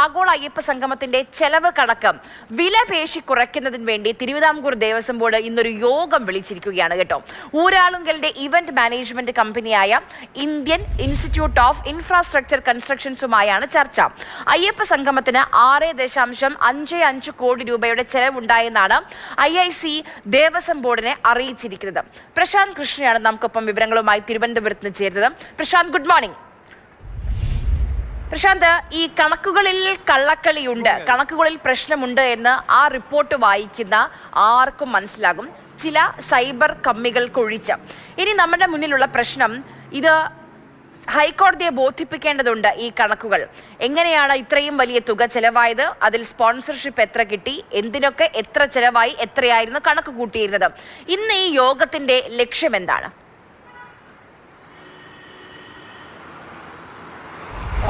ആഗോള അയ്യപ്പ സംഗമത്തിന്റെ ചെലവ് കണക്കം വില പേശി കുറയ്ക്കുന്നതിന് വേണ്ടി തിരുവിതാംകൂർ ദേവസ്വം ബോർഡ് ഇന്നൊരു യോഗം വിളിച്ചിരിക്കുകയാണ് കേട്ടോ. ഊരാളുങ്കലിന്റെ ഇവന്റ് മാനേജ്മെന്റ് കമ്പനിയായ ഇന്ത്യൻ ഇൻസ്റ്റിറ്റ്യൂട്ട് ഓഫ് ഇൻഫ്രാസ്ട്രക്ചർ കൺസ്ട്രക്ഷൻസുമായാണ് ചർച്ച. അയ്യപ്പ സംഗമത്തിന് ആറ് ദശാംശം അഞ്ച് അഞ്ച് കോടി രൂപയുടെ ചെലവുണ്ടായെന്നാണ് ഐ ഐ സി ദേവസ്വം ബോർഡിനെ അറിയിച്ചിരിക്കുന്നത്. പ്രശാന്ത് കൃഷ്ണയാണ് നമുക്കൊപ്പം വിവരങ്ങളുമായി തിരുവനന്തപുരത്ത് ചേരുന്നത്. പ്രശാന്ത് ഗുഡ് മോർണിംഗ് പ്രശാന്ത് ഈ കണക്കുകളിൽ കള്ളക്കളിയുണ്ട്. കണക്കുകളിൽ പ്രശ്നമുണ്ട് എന്ന് ആ റിപ്പോർട്ട് വായിക്കുന്ന ആർക്കും മനസ്സിലാകും. ചില സൈബർ കമ്മികൾക്കൊഴിച്ച്. ഇനി നമ്മുടെ മുന്നിലുള്ള പ്രശ്നം ഇത് ഹൈക്കോടതിയെ ബോധിപ്പിക്കേണ്ടതുണ്ട് ഈ കണക്കുകൾ. എങ്ങനെയാണ് ഇത്രയും വലിയ തുക ചെലവായത്? അതിൽ സ്പോൺസർഷിപ്പ് എത്ര കിട്ടി? എന്തിനൊക്കെ എത്ര ചെലവായി? എത്രയായിരുന്നു കണക്ക് കൂട്ടിയിരുന്നത്? ഇന്ന് ഈ യോഗത്തിന്റെ ലക്ഷ്യം എന്താണ്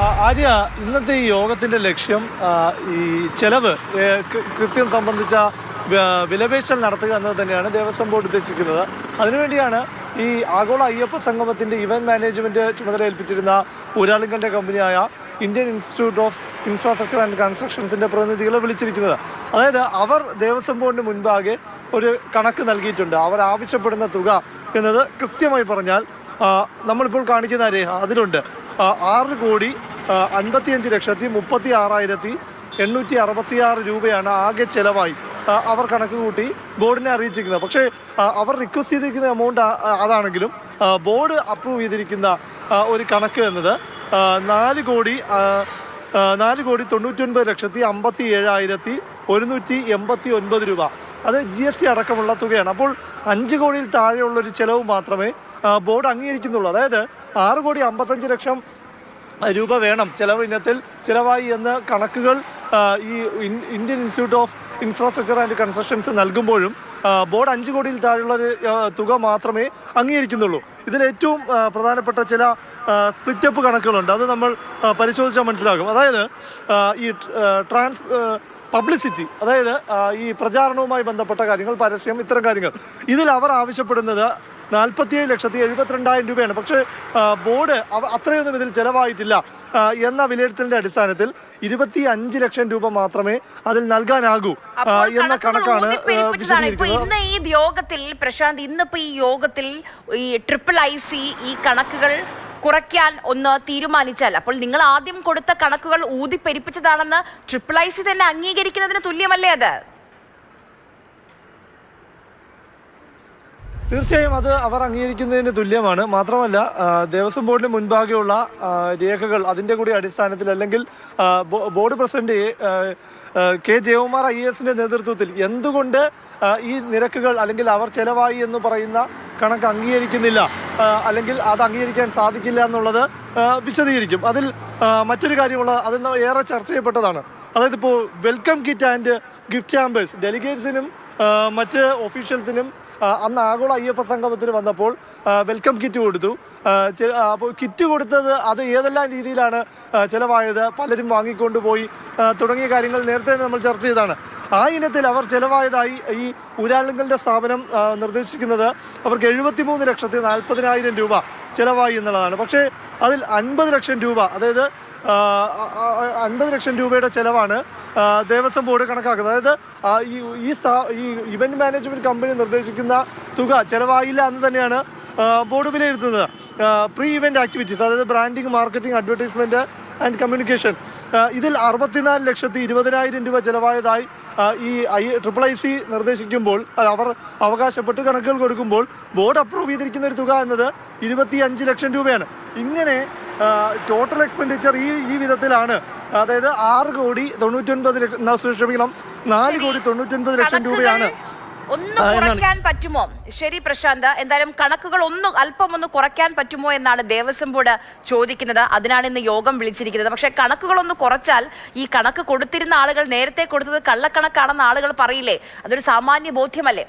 ആര്യ ഇന്നത്തെ ഈ യോഗത്തിന്റെ ലക്ഷ്യം ഈ ചെലവ് കൃത്യം സംബന്ധിച്ച വിലപേശൽ നടത്തുക എന്നത് തന്നെയാണ് ദേവസ്വം ബോർഡ് ഉദ്ദേശിക്കുന്നത്. അതിനുവേണ്ടിയാണ് ഈ ആഗോള അയ്യപ്പ സംഗമത്തിന്റെ ഇവന്റ് മാനേജ്മെന്റ് ചുമതല ഏൽപ്പിച്ചിരുന്ന ഊരാളുങ്കലിന്റെ കമ്പനിയായ Indian Institute of Infrastructure and കൺസ്ട്രക്ഷൻസിന്റെ പ്രതിനിധികളെ വിളിച്ചിരിക്കുന്നത്. അതായത് അവർ ദേവസ്വം ബോർഡിന് മുൻപാകെ ഒരു കണക്ക് നൽകിയിട്ടുണ്ട്. അവർ ആവശ്യപ്പെടുന്ന തുക എന്നത് കൃത്യമായി പറഞ്ഞാൽ നമ്മളിപ്പോൾ കാണിക്കുന്ന രേഖ അതിലുണ്ട്. ആറ് കോടി അൻപത്തിയഞ്ച് ലക്ഷത്തി മുപ്പത്തി ആറായിരത്തി എണ്ണൂറ്റി അറുപത്തിയാറ് രൂപയാണ് ആകെ ചിലവായി. അവർ കണക്ക് കൂട്ടി ബോർഡിനെ അറിയിച്ചിരിക്കുന്നത്. പക്ഷേ അവർ റിക്വസ്റ്റ് ചെയ്തിരിക്കുന്ന എമൗണ്ട് അതാണെങ്കിലും ബോർഡ് അപ്രൂവ് ചെയ്തിരിക്കുന്ന ഒരു കണക്ക് എന്നത് നാല് കോടി നാല് കോടി തൊണ്ണൂറ്റൊൻപത് ലക്ഷത്തി അമ്പത്തി ഏഴായിരത്തി ഒരുന്നൂറ്റി എൺപത്തി ഒൻപത് രൂപ. അത് ജി എസ് ടി അടക്കമുള്ള തുകയാണ്. അപ്പോൾ അഞ്ച് കോടിയിൽ താഴെയുള്ള ഒരു ചെലവ് മാത്രമേ ബോർഡ് അംഗീകരിക്കുന്നുള്ളൂ. അതായത് ആറ് കോടി അമ്പത്തഞ്ച് ലക്ഷം രൂപ വേണം ചെലവ് ഇനത്തിൽ ചിലവായി എന്ന് കണക്കുകൾ ഈ Indian Institute of Infrastructure and constructions നൽകുമ്പോഴും board അഞ്ച് കോടിയിൽ താഴെയുള്ള ഒരു തുക മാത്രമേ അംഗീകരിക്കുന്നുള്ളൂ. ഇതിൽ ഏറ്റവും പ്രധാനപ്പെട്ട ചില സ്പ്ലിറ്റപ്പ് കണക്കുകളുണ്ട്. അത് നമ്മൾ പരിശോധിച്ചാൽ മനസ്സിലാകും. അതായത് ഈ ട്രാൻസ് പബ്ലിസിറ്റി അതായത് ഈ പ്രചാരണവുമായി ബന്ധപ്പെട്ട കാര്യങ്ങൾ പരസ്യം ഇത്തരം കാര്യങ്ങൾ. ഇതിൽ അവർ ആവശ്യപ്പെടുന്നത് നാൽപ്പത്തിയേഴ് ലക്ഷത്തി എഴുപത്തിരണ്ടായിരം രൂപയാണ്. പക്ഷേ ബോർഡ് അത്രയൊന്നും ഇതിൽ ചിലവായിട്ടില്ല. എന്ന വിലയിരുത്തലിന്റെ അടിസ്ഥാനത്തിൽ ഇരുപത്തി അഞ്ച് ലക്ഷം രൂപ മാത്രമേ അതിൽ നൽകാനാകൂ. എന്ന കണക്കാണ് ഇന്ന് ഈ യോഗത്തിൽ പ്രശാന്ത് ഇന്നിപ്പോ ഈ യോഗത്തിൽ ഈ ട്രിപ്പിൾ ഐ സി ഈ കണക്കുകൾ കുറയ്ക്കാൻ ഒന്ന് തീരുമാനിച്ചാൽ. അപ്പോൾ നിങ്ങൾ ആദ്യം കൊടുത്ത കണക്കുകൾ ഊതിപ്പെരിപ്പിച്ചതാണെന്ന് ട്രിപ്പിൾ ഐ സി തന്നെ അംഗീകരിക്കുന്നതിന് തുല്യമല്ലേ അത്? തീർച്ചയായും അത് അവർ അംഗീകരിക്കുന്നതിന് തുല്യമാണ്. മാത്രമല്ല ദേവസ്വം ബോർഡിന് മുൻപാകെയുള്ള രേഖകൾ അതിന്റെ കൂടി അടിസ്ഥാനത്തിൽ അല്ലെങ്കിൽ ബോർഡ് പ്രസിഡന്റ് കെ ജയകുമാർ ഐ എസിന്റെ നേതൃത്വത്തിൽ എന്തുകൊണ്ട് ഈ നിരക്കുകൾ അല്ലെങ്കിൽ അവർ ചെലവായി എന്ന് പറയുന്ന കണക്ക് അംഗീകരിക്കുന്നില്ല അല്ലെങ്കിൽ അത് അംഗീകരിക്കാൻ സാധിക്കില്ല എന്നുള്ളത് വിശദീകരിക്കും. അതിൽ മറ്റൊരു കാര്യമുള്ള അത് ഏറെ ചർച്ച ചെയ്യപ്പെട്ടതാണ്. അതായത് ഇപ്പോൾ welcome kit and gift hampers ഡെലിഗേറ്റ്സിനും മറ്റ് ഒഫീഷ്യൽസിനും അന്ന് ആഗോള അയ്യപ്പ സംഗമത്തിന് വന്നപ്പോൾ വെൽക്കം കിറ്റ് കൊടുത്തു. അപ്പോൾ കിറ്റ് കൊടുത്തത് അത് ഏതെല്ലാം രീതിയിലാണ് ചിലവായത് പലരും വാങ്ങിക്കൊണ്ടുപോയി തുടങ്ങിയ കാര്യങ്ങൾ നേരത്തെ നമ്മൾ ചർച്ച ചെയ്തതാണ്. ആ ഇനത്തിൽ അവർ ചിലവായതായി ഈ ഊരാളുങ്കലിന്റെ സ്ഥാപനം നിർദ്ദേശിക്കുന്നത് അവർക്ക് എഴുപത്തിമൂന്ന് ലക്ഷത്തി നാൽപ്പതിനായിരം രൂപ ചിലവായി എന്നുള്ളതാണ്. പക്ഷേ അതിൽ അൻപത് ലക്ഷം രൂപ അതായത് അൻപത് ലക്ഷം രൂപയുടെ ചിലവാണ് ദേവസ്വം ബോർഡ് കണക്കാക്കുന്നത്. അതായത് ഈ ഈ സ്ഥാ ഈ ഇവന്റ് മാനേജ്മെന്റ് കമ്പനി നിർദ്ദേശിക്കുന്ന തുക ചിലവായില്ല എന്ന് തന്നെയാണ് ബോർഡ് വിലയിരുത്തുന്നത്. പ്രീ ഇവന്റ് ആക്ടിവിറ്റീസ് അതായത് branding marketing advertisement and communication ഇതിൽ അറുപത്തിനാല് ലക്ഷത്തി ഇരുപതിനായിരം രൂപ ചിലവായതായി ഈ ഐ ട്രിപ്പിൾ ഐ സി നിർദ്ദേശിക്കുമ്പോൾ അവർ അവകാശപ്പെട്ട് കണക്കുകൾ കൊടുക്കുമ്പോൾ ബോർഡ് അപ്രൂവ് ചെയ്തിരിക്കുന്ന ഒരു തുക എന്നത് ഇരുപത്തി ലക്ഷം രൂപയാണ്. ഇങ്ങനെ ടോട്ടൽ എക്സ്പെൻഡിച്ചർ ഈ ഈ വിധത്തിലാണ്. അതായത് ആറ് കോടി തൊണ്ണൂറ്റൊൻപത് ലക്ഷം ക്ഷമിക്കണം. നാല് കോടി തൊണ്ണൂറ്റൊൻപത് ലക്ഷം രൂപയാണ്. ഒന്ന് കുറയ്ക്കാൻ പറ്റുമോ? ശരി പ്രശാന്ത്. എന്തായാലും കണക്കുകൾ ഒന്ന് അല്പം ഒന്ന് കുറയ്ക്കാൻ പറ്റുമോ എന്നാണ് ദേവസ്വം ബോർഡ് ചോദിക്കുന്നത്. അതിനാണ് ഇന്ന് യോഗം വിളിച്ചിരിക്കുന്നത്. പക്ഷേ കണക്കുകൾ ഒന്ന് കുറച്ചാൽ ഈ കണക്ക് കൊടുത്തിരുന്ന ആളുകൾ നേരത്തെ കൊടുത്തത് കള്ളക്കണക്കാണെന്ന് ആളുകൾ പറയില്ലേ? അതൊരു സാമാന്യ ബോധ്യമല്ലേ?